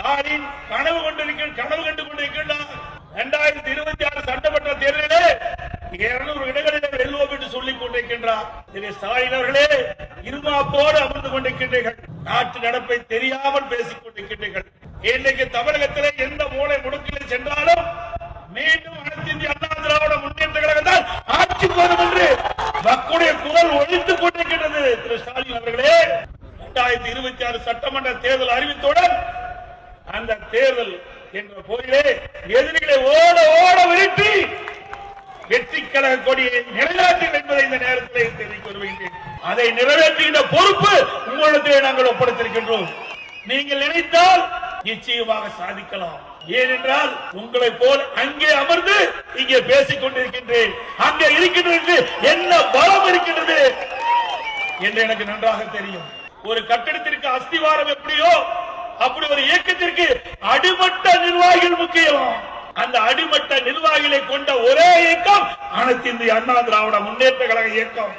ஸ்டாலின் கனவு கொண்டிருக்க கனவு கண்டு கொண்டிருக்கின்றார். இரண்டாயிரத்தி இருபத்தி ஆறு சட்டமன்ற தேர்தலிலே இருநூறு இடங்களிலே வெல்வோம் என்று சொல்லிக் கொண்டிருக்கின்றார். திரு ஸ்டாலின் அவர்களே இருமாப்போடு அமர்ந்து கொண்டிருக்கின்றீர்கள். நாட்டு நடப்பை தெரியாமல் பேசிக் கொண்டிருக்கின்றீர்கள். இன்றைக்கு தமிழகத்திலே எந்த மூளை முடுக்கிலே சென்றாலும் மீண்டும் அனைத்து இந்திய அண்ணா திராவிட முன்னேற்ற கழகம் தான் ஆட்சி போதும் என்று மக்களுடைய குரல் ஒழித்துக் கொண்டிருக்கின்றது. திரு ஸ்டாலின் அவர்களே இரண்டாயிரத்தி இருபத்தி ஆறு சட்டமன்ற தேர்தல் அறிவித்தவுடன் அந்த தேர்தல் என்ற போரிலே எதிரிகளை ஓட ஓட விரட்டி வெற்றி கழக கொடியை நிலைநாட்டும் என்பதை இந்த நேரத்தில் தெரிவிக்க வருகின்றேன் அதை நிறைவேற்றுகின்ற பொறுப்பு உங்களிடத்திலே நாங்கள் ஒப்படைத்திருக்கின்றோம். நீங்கள் நினைத்தால் நிச்சயமாக சாதிக்கலாம். ஏனென்றால் உங்களை போல் அங்கே அமர்ந்து இங்கே பேசிக் கொண்டிருக்கின்றேன். அங்கே இருக்கின்றது என்ன பலம் இருக்கின்றது என்று எனக்கு நன்றாக தெரியும். ஒரு கட்டிடத்திற்கு அஸ்திவாரம் எப்படியோ அப்படி ஒரு இயக்கத்திற்கு அடிமட்ட நிர்வாகிகள் முக்கியம். அந்த அடிமட்ட நிர்வாகிகளை கொண்ட ஒரே இயக்கம் அனைத்து இந்திய அண்ணா திராவிட முன்னேற்ற கழக இயக்கம்.